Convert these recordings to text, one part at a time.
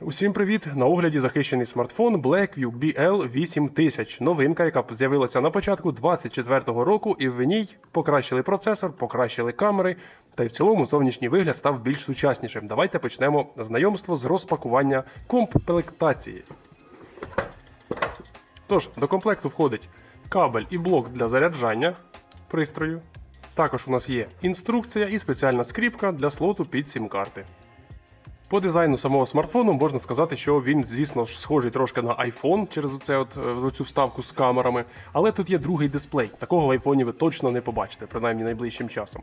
Усім привіт! На огляді захищений смартфон Blackview BL8000. Новинка, яка з'явилася на початку 2024 року, і в ній покращили процесор, покращили камери, та й в цілому зовнішній вигляд став більш сучаснішим. Давайте почнемо знайомство з розпакування комплектації. Тож, до комплекту входить кабель і блок для заряджання пристрою. Також у нас є інструкція і спеціальна скріпка для слоту під сім-карти. По дизайну самого смартфону можна сказати, що він, звісно ж, схожий трошки на iPhone через оце от, е, цю вставку з камерами, але тут є другий дисплей. Такого в iPhone ви точно не побачите, принаймні найближчим часом.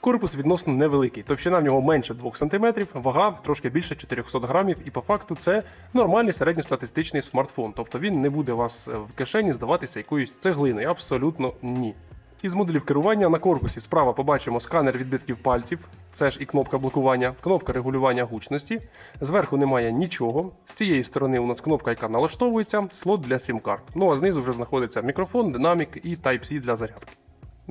Корпус відносно невеликий, товщина в нього менше 2 см, вага трошки більше 400 грамів, і по факту це нормальний середньостатистичний смартфон. Тобто він не буде вас е, в кишені здаватися якоюсь цеглиною. Абсолютно ні. Із модулів керування на корпусі справа побачимо сканер відбитків пальців, це ж і кнопка блокування, кнопка регулювання гучності. Зверху немає нічого. З цієї сторони у нас кнопка, яка налаштовується, слот для сім-карт. Ну а знизу вже знаходиться мікрофон, динамік і Type-C для зарядки.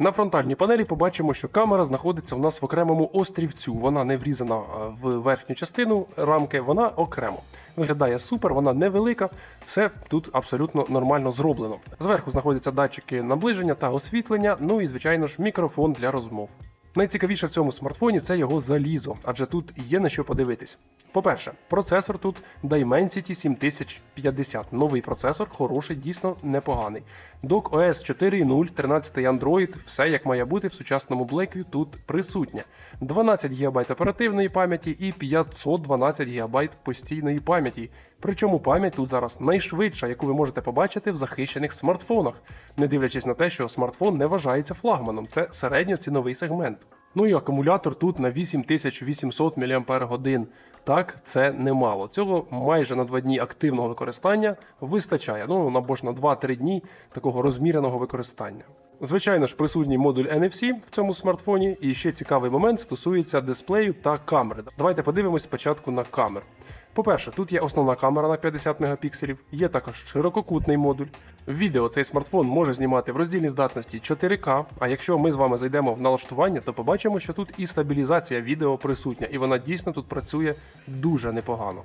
На фронтальній панелі побачимо, що камера знаходиться у нас в окремому острівцю. Вона не врізана в верхню частину рамки, вона окремо. Виглядає супер, вона невелика, все тут абсолютно нормально зроблено. Зверху знаходяться датчики наближення та освітлення, ну і звичайно ж мікрофон для розмов. Найцікавіше в цьому смартфоні це його залізо, адже тут є на що подивитись. По-перше, процесор тут Dimensity 7050. Новий процесор, хороший, дійсно непоганий. Dock OS 4.0, 13 Android, все як має бути в сучасному Blackview тут присутнє. 12 ГБ оперативної пам'яті і 512 ГБ постійної пам'яті. Причому пам'ять тут зараз найшвидша, яку ви можете побачити в захищених смартфонах, не дивлячись на те, що смартфон не вважається флагманом, це середньоціновий сегмент. Ну і акумулятор тут на 8800 мАч. Так, це немало. Цього майже на 2 дні активного використання вистачає. Ну або ж на 2-3 дні такого розміреного використання. Звичайно ж, присутній модуль NFC в цьому смартфоні, і ще цікавий момент стосується дисплею та камери. Давайте подивимось спочатку на камеру. По-перше, тут є основна камера на 50 мегапікселів, є також ширококутний модуль. Відео цей смартфон може знімати в роздільній здатності 4К. А якщо ми з вами зайдемо в налаштування, то побачимо, що тут і стабілізація відео присутня, і вона дійсно тут працює дуже непогано.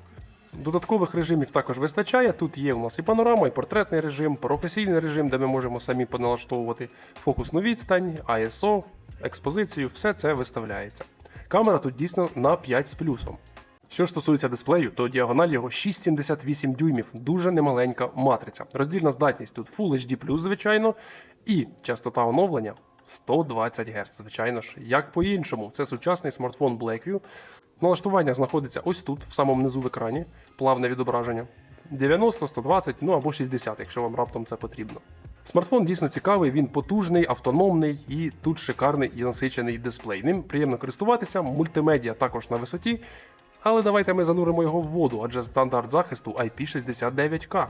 Додаткових режимів також вистачає. Тут є у нас і панорама, і портретний режим, професійний режим, де ми можемо самі поналаштовувати фокусну відстань, ISO, експозицію, все це виставляється. Камера тут дійсно на 5 з плюсом. Що стосується дисплею, то діагональ його 6,78 дюймів, дуже немаленька матриця. Роздільна здатність тут Full HD+, звичайно, і частота оновлення 120 Гц. Звичайно ж, як по-іншому, це сучасний смартфон Blackview. Налаштування знаходиться ось тут, в самому низу в екрані, плавне відображення. 90, 120, ну або 60, якщо вам раптом це потрібно. Смартфон дійсно цікавий, він потужний, автономний і тут шикарний і насичений дисплей. Ним приємно користуватися, мультимедіа також на висоті. Але давайте ми зануримо його в воду, адже стандарт захисту IP69K.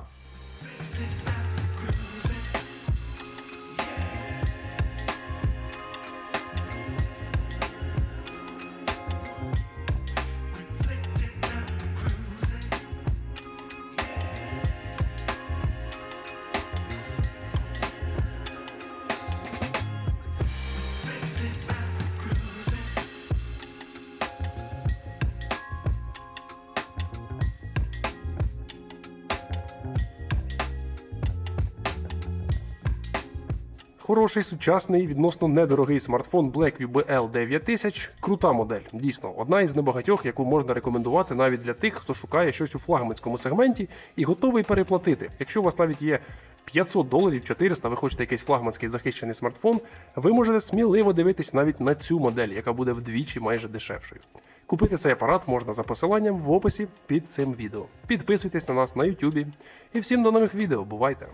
Хороший, сучасний, відносно недорогий смартфон Blackview BL9000. Крута модель, дійсно, одна із небагатьох, яку можна рекомендувати навіть для тих, хто шукає щось у флагманському сегменті і готовий переплатити. Якщо у вас навіть є 500 доларів, 400, ви хочете якийсь флагманський захищений смартфон, ви можете сміливо дивитись навіть на цю модель, яка буде вдвічі майже дешевшою. Купити цей апарат можна за посиланням в описі під цим відео. Підписуйтесь на нас на YouTube. І всім до нових відео. Бувайте!